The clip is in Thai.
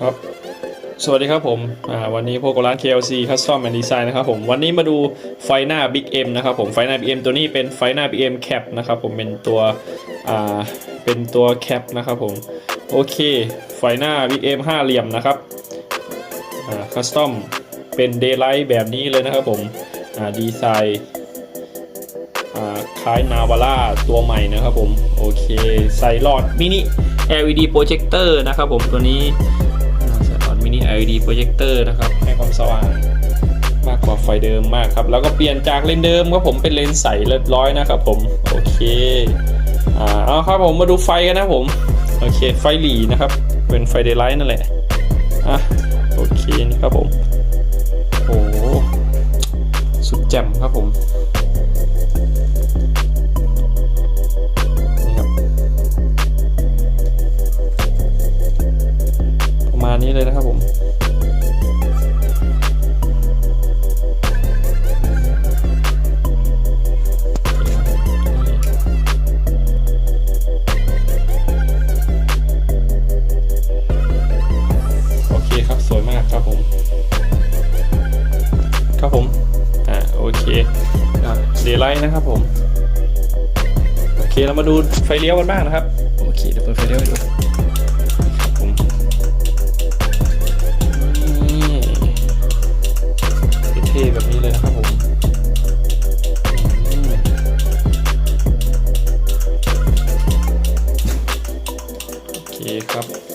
ครับ สวัสดีครับผม วันนี้พวกร้าน KLC Custom and Design นะครับผม วันนี้มาดูไฟหน้า Big M นะครับผม ไฟหน้า Big M ตัวนี้เป็นไฟหน้า Big M Cap นะครับผม เป็นตัวอ่าเป็นตัว Cap นะครับผม โอเค ไฟหน้า Big M ห้าเหลี่ยมนะครับอ่า Custom เป็น Daylight แบบนี้เลยนะครับผม อ่า ดีไซน์ คล้ายนาวาร่าตัวใหม่นะครับผม โอเค ใส่หลอดมินิ LED projector นะครับผมตัวนี้ใส่หลอดมินิ LED projector นะครับ ให้ความสว่างมากกว่าไฟเดิมมากครับ แล้วก็เปลี่ยนจากเลนเดิมครับผมเป็นเลนใสเรียบร้อยนะครับผม โอเคอ่าเอาครับผมมาดูไฟกันนะผม โอเค ไฟหลีนะครับ เป็นไฟเดย์ไลท์นั่นแหละ อะ โอเคนี่ครับผม โอ้สุดแจ่มครับผม นี้เลยนะครับผมโอเคครับสวยมากครับผม ครับผมอ่าโอเคเดย์ไลท์นะครับผมโอเคเรามาดูไฟเลี้ยวกันบ้างนะครับ โอเคเดี๋ยวเปิดไฟเลี้ยวให้ดู คครับ